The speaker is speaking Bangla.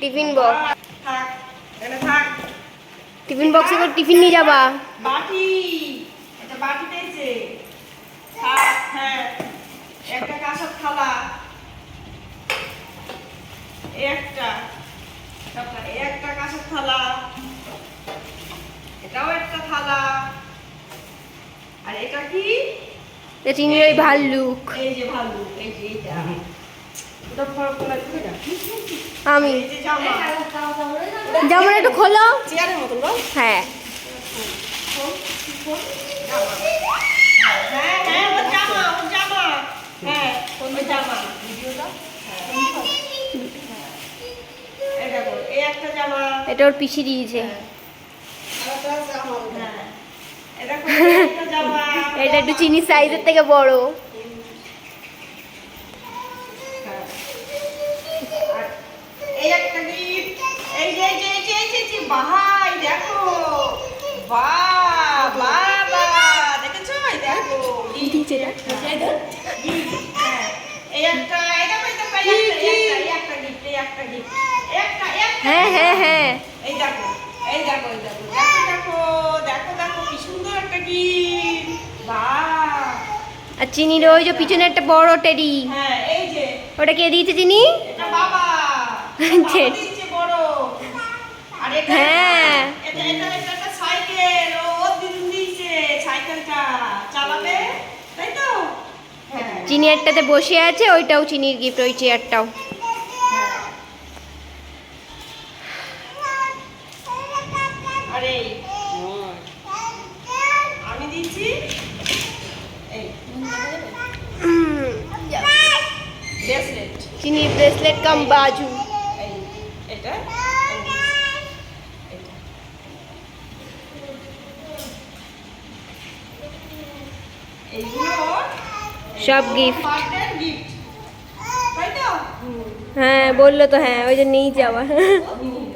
Tiffin box. টিফিন বক্সে করে টিফিন নিয়ে যাবা। বাটি। এটা বাটি পেয়েছে। হ্যাঁ। একটা কাঁসার থালা। একটা। একটা কাঁসার থালা। এটাও একটা থালা। আর এটা কি? এ চিনির ওই ভাল্লুক। এই যে ভালো এই যে এটা আমি। যেমন একটু খোলো। হ্যাঁ। হ্যাঁ হ্যাঁ হ্যাঁ এটা ওর পিছিয়ে দিয়েছে। হ্যাঁ। জামা। এটা একটু চিনি সাইজের থেকে বড়। ভাই, দেখো। দেখেছ? দেখো, হ্যাঁ। এই একটা, এই দেখো, এই দেখো, এই একটা, এই একটা, এই এই একটা gift, একটা, একটা হ্যাঁ হ্যাঁ হ্যাঁ। এই দেখো এই দেখো এই দেখো দেখো দেখো দেখো দেখো কি সুন্দর একটা gift। বাহ। আর চিনির ওই যে পিছনে একটা বড় টেডি। হ্যাঁ এই যে। ওটা কে দিয়েছে চিনি? এটা বাবা যে- বাবা দিচ্ছে বড় আর এটা হ্যাঁ। এটা এটা এটা একটা সাইকেল ও ওর দিদুন দিয়েছে সাইকেলটা চালাবে তাই তো চিনি একটাতে বসে আছে ওইটাও চিনির গিফট ওই চেয়ারটাও। ব্রেসলেট চিনির ব্রেসলেট কাম বাজু। এটা। এটা এইগুলো সব gift। বার্থডে গিফট তাই তো হ্যাঁ বলল তো হ্যাঁ ওই যে নিয়ে যাওয়া হুম।